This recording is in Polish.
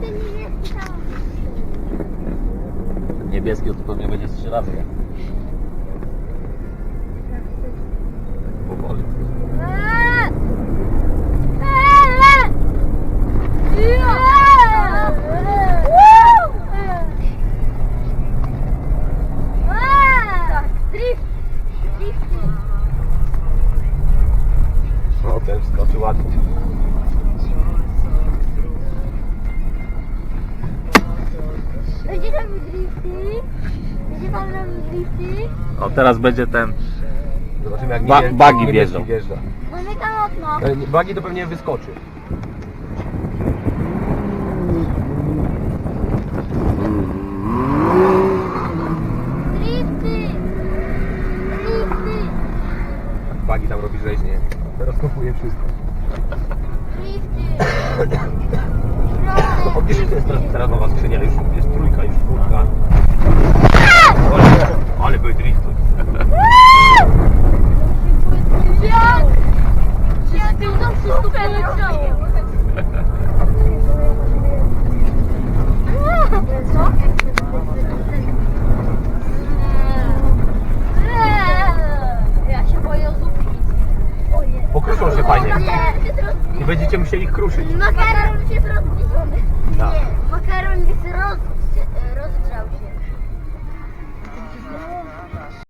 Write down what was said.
ten niebieski tam. Niebieski to pewnie będzie strzelany. Powoli. O, ten skoczy ładnie. O, teraz będzie ten... Zobaczymy jak Ba- niebie- bagi niebieski wjeżdżą. wjeżdża. Zamykam okno. E, nie- Bagi to pewnie wyskoczy. Drifty! Drifty! Bagi tam robi rzeźnie. Rozkopuje wszystko. Drifty! O, wiesz, to jest teraz, teraz nowa skrzynia, już jest trójka, już Pokruszą się fajnie. Nie, będziecie musieli ich kruszyć. Makaron się rozgrzał.